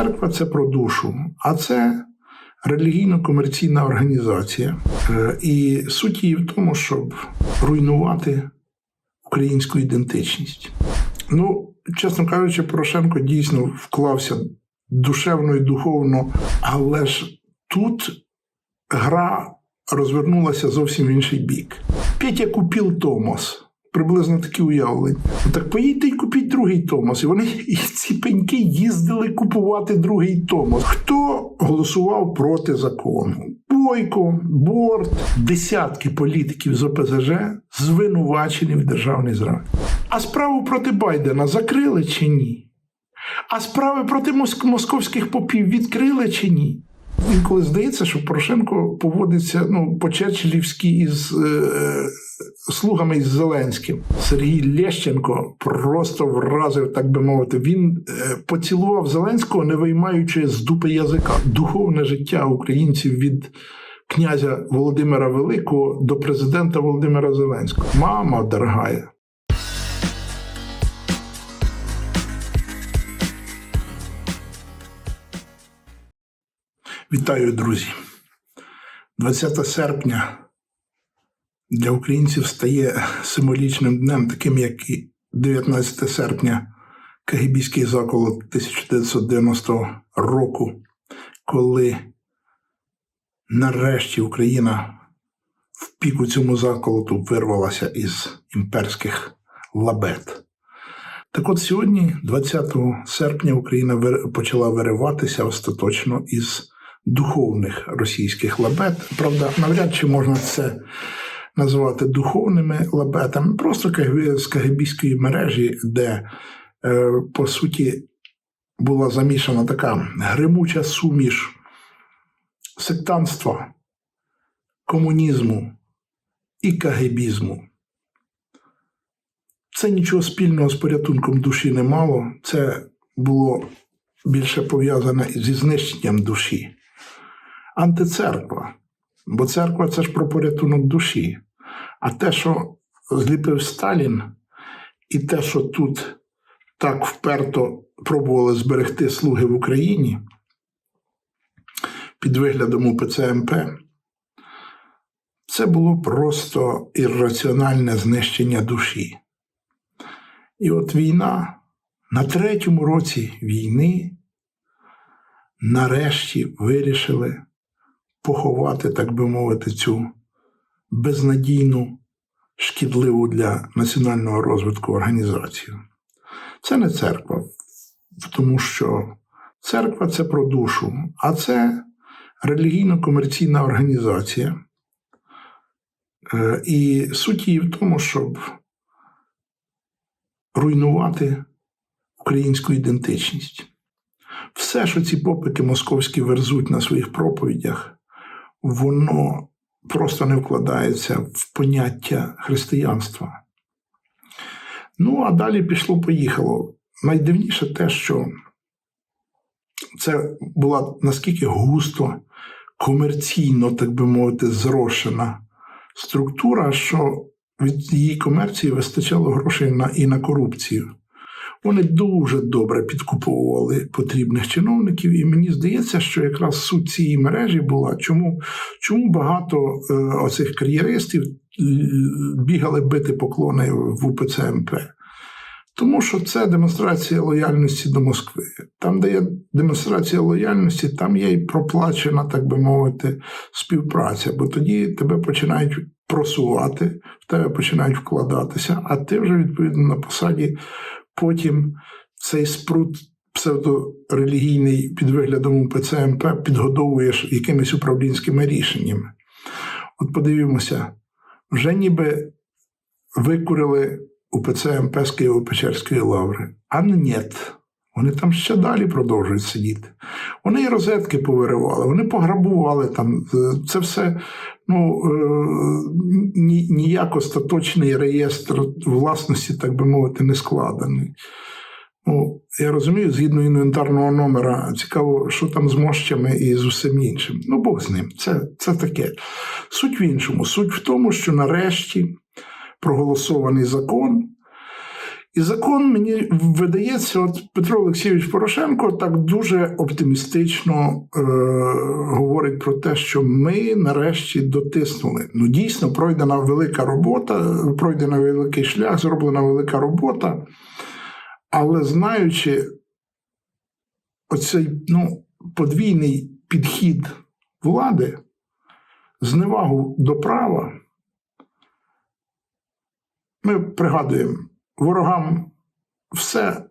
Церква це про душу, а це релігійно-комерційна організація. Е, І суть її в тому, щоб руйнувати українську ідентичність. Ну, чесно кажучи, Порошенко дійсно вклався душевно і духовно, але ж тут гра розвернулася зовсім в інший бік. Петя купив Томас. Приблизно такі уявлення. Так поїдьте і купіть другий Томас. І вони і ці пеньки їздили купувати другий Томас. Хто голосував проти закону? Бойко, Борт, десятки політиків з ОПЗЖ звинувачені в державній зраді. А справу проти Байдена закрили чи ні? А справи проти моск- московських попів відкрили чи ні? Інколи здається, що Порошенко поводиться ну, по-черчиллівськи із е, слугами із Зеленським. Сергій Лещенко просто вразив, так би мовити. Він е, поцілував Зеленського, не виймаючи з дупи язика. Духовне життя українців від князя Володимира Великого до президента Володимира Зеленського. Мама дорогая. Вітаю, друзі. 20 серпня для українців стає символічним днем, таким як і 19 серпня Кагибійський заколот 1990 року, коли нарешті Україна в піку цьому заколоту вирвалася із імперських лабет. Так от сьогодні, 20 серпня, Україна почала вириватися остаточно із духовних російських лабет. Правда, навряд чи можна це назвати духовними лабетами, просто з кагибійської мережі, де, е, по суті, була замішана така гримуча суміш сектантства, комунізму і кагибізму. Це нічого спільного з порятунком душі не мало. Це було більше пов'язане зі знищенням душі. Антицерква. Бо церква це ж про порятунок душі. А те, що зліпив Сталін, і те, що тут так вперто пробували зберегти слуги в Україні під виглядом УПЦ МП, це було просто ірраціональне знищення душі. І от війна на третьому році війни нарешті вирішили поховати, так би мовити, цю безнадійну, шкідливу для національного розвитку організацію. Це не церква, тому що церква це про душу, а це релігійно-комерційна організація. Е, І суть її в тому, щоб руйнувати українську ідентичність. Все, що ці попики московські верзуть на своїх проповідях, воно просто не вкладається в поняття християнства. Ну, а далі пішло-поїхало. Найдивніше те, що це була наскільки густо, комерційно, так би мовити, зрошена структура, що від її комерції вистачало грошей на, і на корупцію. Вони дуже добре підкуповували потрібних чиновників, і мені здається, що якраз суть цієї мережі була, чому, чому багато е, оцих кар'єристів е, бігали бити поклони в УПЦ МП. Тому що це демонстрація лояльності до Москви. Там, де є демонстрація лояльності, там є і проплачена, так би мовити, співпраця, бо тоді тебе починають просувати, в тебе починають вкладатися, а ти вже відповідно на посаді потім цей спрут псевдорелігійний під виглядом УПЦ МП підгодовуєш якимись управлінськими рішеннями. От подивімося, вже ніби викурили УПЦ МП з Києво-Печерської лаври. А ні. Вони там ще далі продовжують сидіти. Вони і розетки повиривали, вони пограбували там. Е, Це все ну, е, ні- ніяк остаточний реєстр власності, так би мовити, не складений. Ну, я розумію, згідно інвентарного номера, цікаво, що там з мощами і з усім іншим. Ну, Бог з ним, це, це таке. Суть в іншому. Суть в тому, що нарешті проголосований закон, І закон мені видається, от Петро Олексійович Порошенко так дуже оптимістично е, говорить про те, що ми нарешті дотиснули. Ну, дійсно, пройдена велика робота, пройдена великий шлях, зроблена велика робота. Але знаючи оцей ну, подвійний підхід влади, зневагу до права, ми пригадуємо, ворогам все,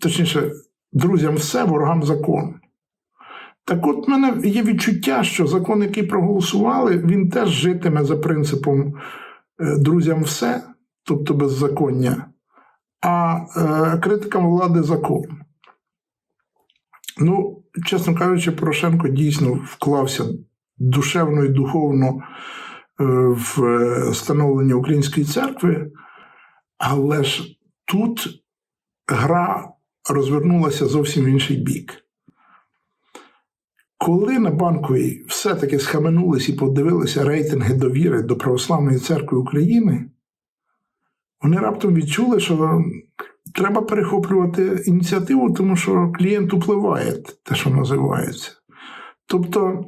точніше, друзям все, ворогам закон. Так от в мене є відчуття, що закон, який проголосували, він теж житиме за принципом е, друзям все, тобто беззаконня, а е, критикам влади закон. Ну, чесно кажучи, Порошенко дійсно вклався душевно і духовно е, в становлення української церкви, але ж тут гра розвернулася зовсім в інший бік. Коли на банковій все-таки схаменулись і подивилися рейтинги довіри до Православної церкви України, вони раптом відчули, що треба перехоплювати ініціативу, тому що клієнт впливає, те, що називається. Тобто,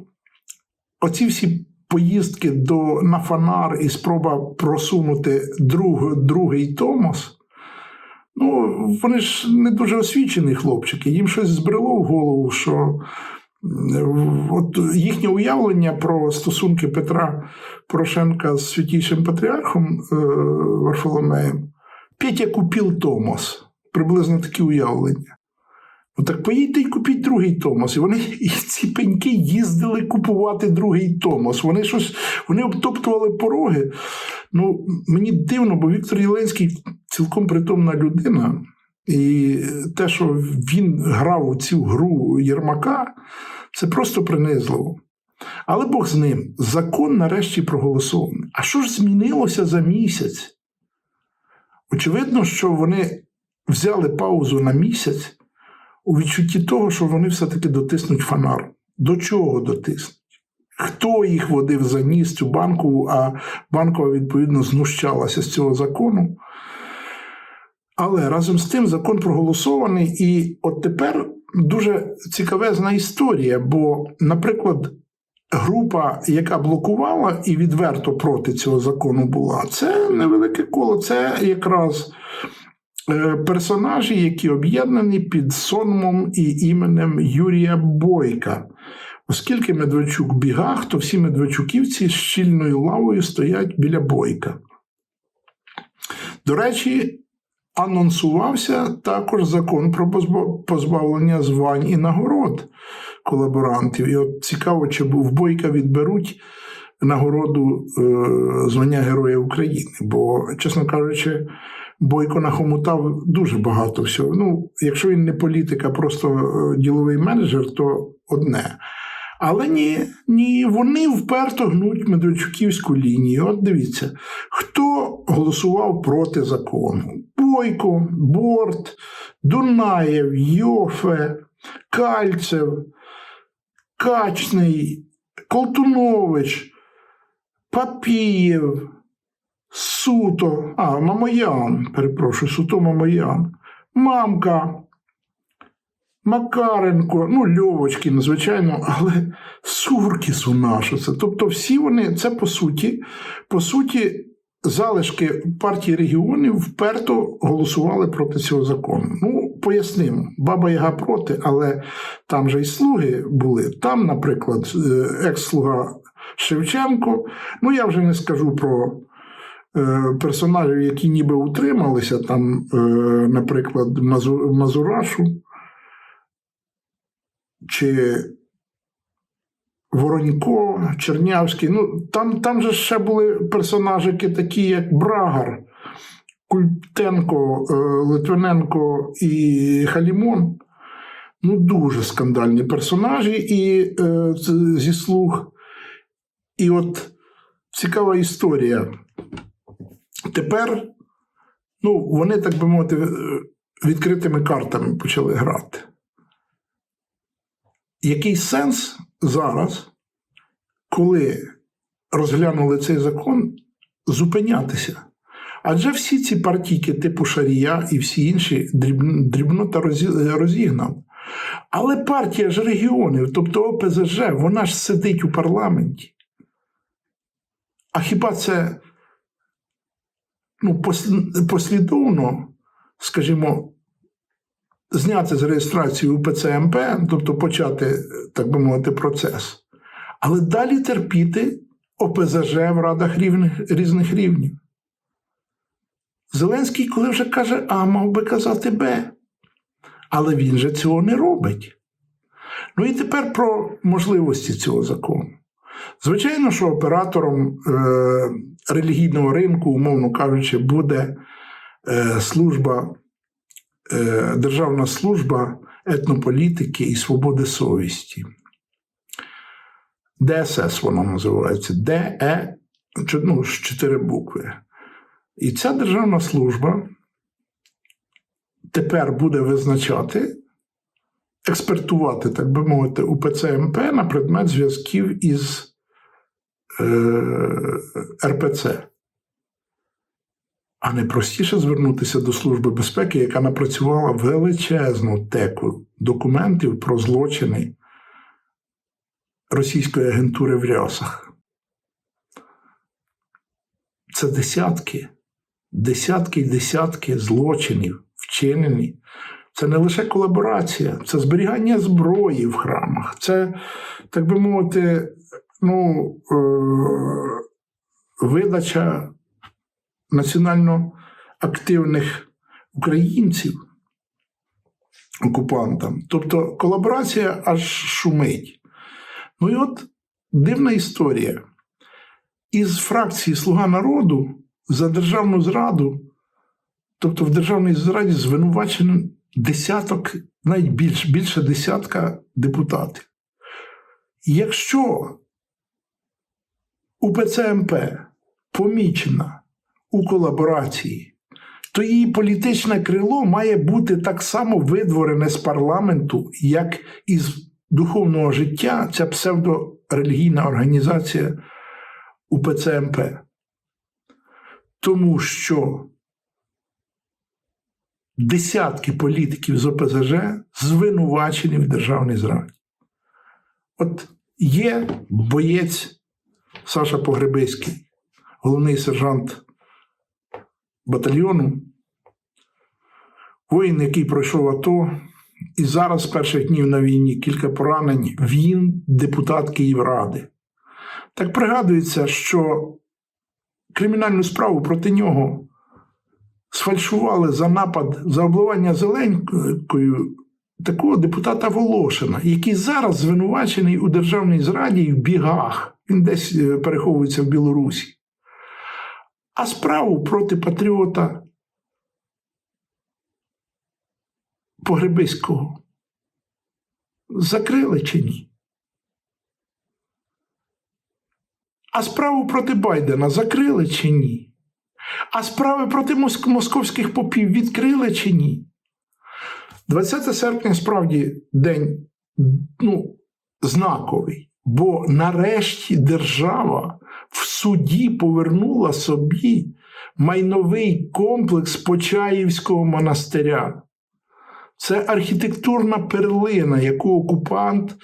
оці всі поїздки до, на фанар і спроба просунути друг, другий Томос, ну, вони ж не дуже освічені хлопчики. Їм щось збрело в голову, що от їхнє уявлення про стосунки Петра Порошенка з святійшим патріархом е, Варфоломеєм Петя купив Томос. Приблизно такі уявлення. Ну так поїдьте і купіть другий Томос. І вони і ці пеньки їздили купувати другий Томос. Вони щось вони обтоптували пороги. Ну, Мені дивно, бо Віктор Єленський цілком притомна людина. І те, що він грав у цю гру Єрмака, це просто принизливо. Але Бог з ним. Закон нарешті проголосований. А що ж змінилося за місяць? Очевидно, що вони взяли паузу на місяць у відчутті того, що вони все-таки дотиснуть фанар. До чого дотиснуть? Хто їх водив за ніс цю банку, а банкова, відповідно, знущалася з цього закону. Але разом з тим закон проголосований, і от тепер дуже цікавезна історія. Бо, наприклад, група, яка блокувала і відверто проти цього закону була, це невелике коло, це якраз персонажі, які об'єднані під сонмом і іменем Юрія Бойка. Оскільки Медведчук бігах, то всі медведчуківці з щільною лавою стоять біля бойка. До речі, анонсувався також закон про позбавлення звань і нагород колаборантів. І от цікаво, чи в бойка відберуть нагороду е, звання Героя України. Бо, чесно кажучи, Бойко нахомутав дуже багато всього. Ну, якщо він не політик, а просто е, діловий менеджер, то одне. Але ні, ні, вони вперто гнуть Медведчуківську лінію. От дивіться, хто голосував проти закону: Бойко, Борт, Дунаєв, Йофе, Кальцев, Качний, Колтунович, Папієв, Суто, а, Мамоян, перепрошую, Суто Мамоян, Мамка. Макаренко, ну, Льовочкін, звичайно, але Суркіс у нашу це. Тобто, всі вони, це по суті, по суті, залишки партії регіонів вперто голосували проти цього закону. Ну, пояснимо, баба Яга проти, але там же й слуги були. Там, наприклад, е, екс-слуга Шевченко. Ну, я вже не скажу про. Е, Персонажів, які ніби утрималися, там, е, наприклад, Мазурашу, чи Воронько, Чернявський. Ну, Там там же ще були персонажики, такі, як Брагар, Культенко, е, Литвиненко і Халімон. Ну, дуже скандальні персонажі і е, зі слуг. І от цікава історія. Тепер ну, вони, так би мовити, відкритими картами почали грати який сенс зараз, коли розглянули цей закон, зупинятися? Адже всі ці партійки типу Шарія і всі інші дріб- дрібнота розі- розігнав. Але партія ж регіонів, тобто ОПЗЖ, вона ж сидить у парламенті. А хіба це ну, послідовно, скажімо, зняти з реєстрації УПЦ МП, тобто почати, так би мовити, процес, але далі терпіти ОПЗЖ в радах рівних, різних рівнів. Зеленський, коли вже каже А, мав би казати Б. Але він же цього не робить. Ну і тепер про можливості цього закону. Звичайно, що оператором е, релігійного ринку, умовно кажучи, буде е, служба, е, Державна служба етнополітики і свободи совісті. ДСС вона називається ДЕ, ну, чотири букви. І ця державна служба тепер буде визначати, експертувати, так би мовити, УПЦ МП на предмет зв'язків із РПЦ. А не простіше звернутися до Служби безпеки, яка напрацювала величезну теку документів про злочини російської агентури в рясах. Це десятки, десятки і десятки злочинів вчинені. Це не лише колаборація, це зберігання зброї в храмах, це, так би мовити, ну, е- видача національно активних українців окупантам. Тобто колаборація аж шумить. Ну і от дивна історія. Із фракції Слуга народу за державну зраду, тобто в державній зраді звинувачено десяток, навіть більше, більше десятка депутатів. Якщо УПЦ МП помічена у колаборації, то її політичне крило має бути так само видворене з парламенту, як із духовного життя ця псевдорелігійна організація УПЦ МП. Тому що десятки політиків з ОПЗЖ звинувачені в державній зраді. От є боєць Саша Погребиський, головний сержант батальйону, воїн, який пройшов АТО, і зараз з перших днів на війні кілька поранень, він депутат Київради. Так пригадується, що кримінальну справу проти нього сфальшували за напад за обливання зеленькою такого депутата Волошина, який зараз звинувачений у державній зраді і в бігах. Він десь е, переховується в Білорусі. А справу проти патріота Погребиського закрили чи ні? А справу проти Байдена закрили чи ні? А справи проти московських попів відкрили чи ні? 20 серпня справді день ну, знаковий, бо нарешті держава в суді повернула собі майновий комплекс Почаївського монастиря. Це архітектурна перлина, яку окупант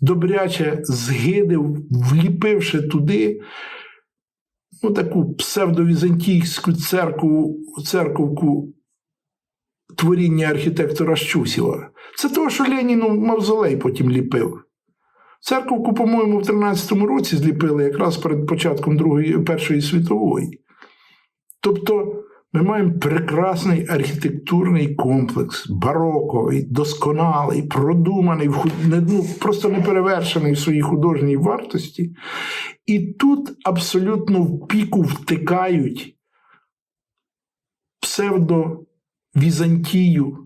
добряче згидив, вліпивши туди ну, таку псевдовізантійську церкву, церковку творіння архітектора Щусєва. Це того, що Леніну мавзолей потім ліпив. Церковку, по-моєму, в 13-му році зліпили якраз перед початком Другої, Першої світової. Тобто ми маємо прекрасний архітектурний комплекс, бароковий, досконалий, продуманий, ну, просто неперевершений в своїй художній вартості. І тут абсолютно в піку втикають псевдовізантію.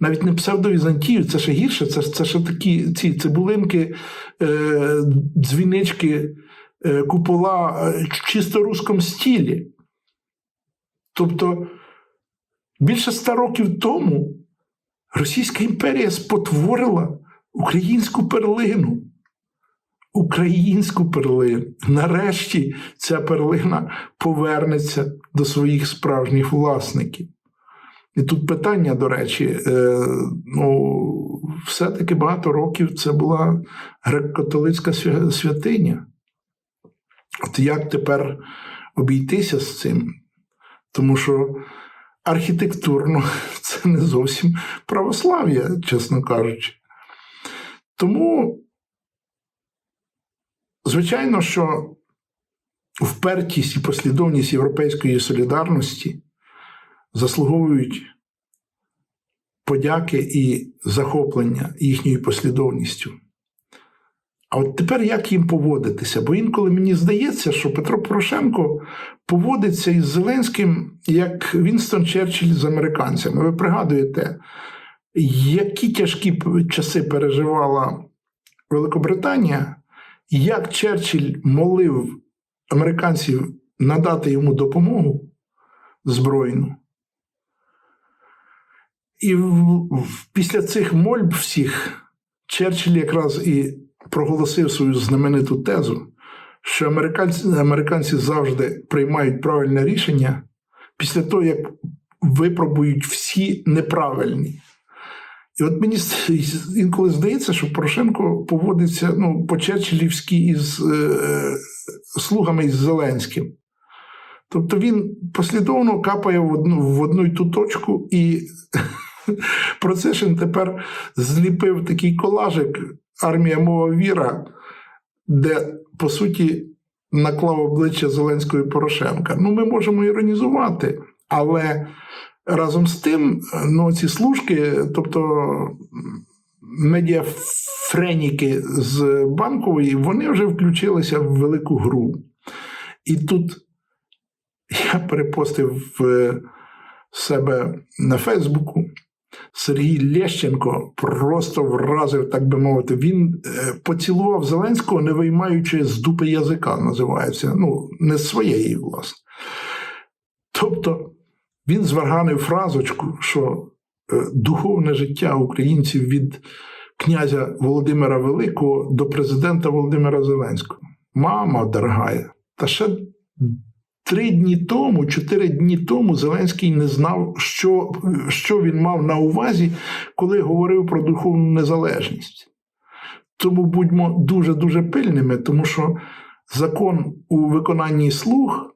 Навіть не псевдовізантію, це ще гірше, це, це ще такі ці цибулинки, е, дзвінички, е, купола е, в чисто русскому стілі. Тобто більше ста років тому Російська імперія спотворила українську перлину. українську перлину. Нарешті ця перлина повернеться до своїх справжніх власників. І тут питання, до речі, е, ну, все-таки багато років це була греко-католицька святиня. От як тепер обійтися з цим? Тому що архітектурно це не зовсім православ'я, чесно кажучи. Тому, звичайно, що впертість і послідовність європейської солідарності заслуговують подяки і захоплення їхньою послідовністю. А от тепер як їм поводитися? Бо інколи мені здається, що Петро Порошенко поводиться із Зеленським як Вінстон Черчилль з американцями. Ви пригадуєте, які тяжкі часи переживала Великобританія, як Черчилль молив американців надати йому допомогу збройну. І в- в- після цих мольб всіх Черчилль якраз і проголосив свою знамениту тезу, що американці, американці завжди приймають правильне рішення після того, як випробують всі неправильні. І от мені інколи здається, що Порошенко поводиться ну, по-черчиллівськи із е, слугами із Зеленським. Тобто він послідовно капає в одну, в одну й ту точку, і Процешин тепер зліпив такий колажик армія мова віра, де, по суті, наклав обличчя Зеленського і Порошенка. Ну, ми можемо іронізувати, але разом з тим, ну, ці служки, тобто медіафреніки з банкової, вони вже включилися в велику гру. І тут я перепостив в себе на Фейсбуку. Сергій Лещенко просто вразив, так би мовити. Він е, поцілував Зеленського, не виймаючи з дупи язика, називається. Ну, не з своєї, власне. Тобто він зварганив фразочку, що е, духовне життя українців від князя Володимира Великого до президента Володимира Зеленського. Мама дорогая, та ще Три дні тому, чотири дні тому Зеленський не знав, що, що він мав на увазі, коли говорив про духовну незалежність. Тому будьмо дуже-дуже пильними, тому що закон у виконанні слуг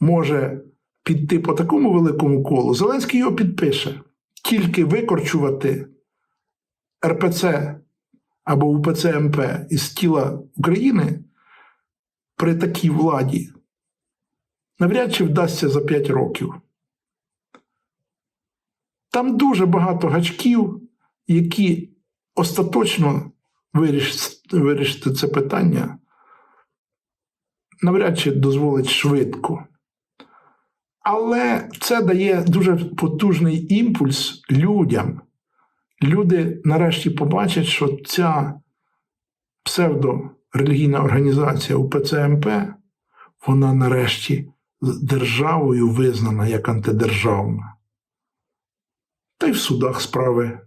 може піти по такому великому колу. Зеленський його підпише. Тільки викорчувати РПЦ або УПЦ МП із тіла України при такій владі навряд чи вдасться за 5 років. Там дуже багато гачків, які остаточно вирішити, це питання, навряд чи дозволить швидко. Але це дає дуже потужний імпульс людям. Люди нарешті побачать, що ця псевдорелігійна організація УПЦ МП, вона нарешті державою визнана як антидержавна. Та й в судах справи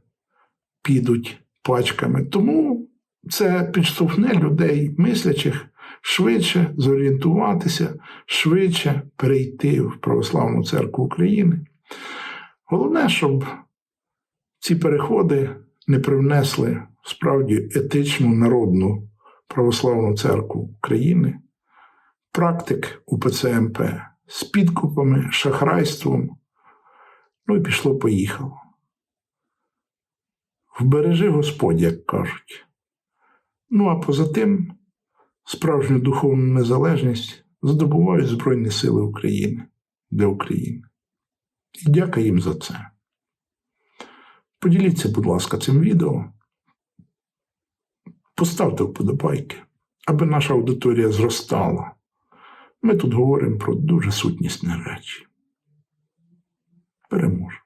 підуть пачками. Тому це підштовхне людей, мислячих, швидше зорієнтуватися, швидше перейти в Православну церкву України. Головне, щоб ці переходи не привнесли справді етичну народну православну церкву України практик УПЦ МП з підкупами, шахрайством. Ну і пішло-поїхало. Вбережи Господь, як кажуть. Ну а поза тим, справжню духовну незалежність здобувають Збройні Сили України для України. І дяка їм за це. Поділіться, будь ласка, цим відео. Поставте вподобайки, аби наша аудиторія зростала. Ми тут говоримо про дуже сутнісні речі. Переможе.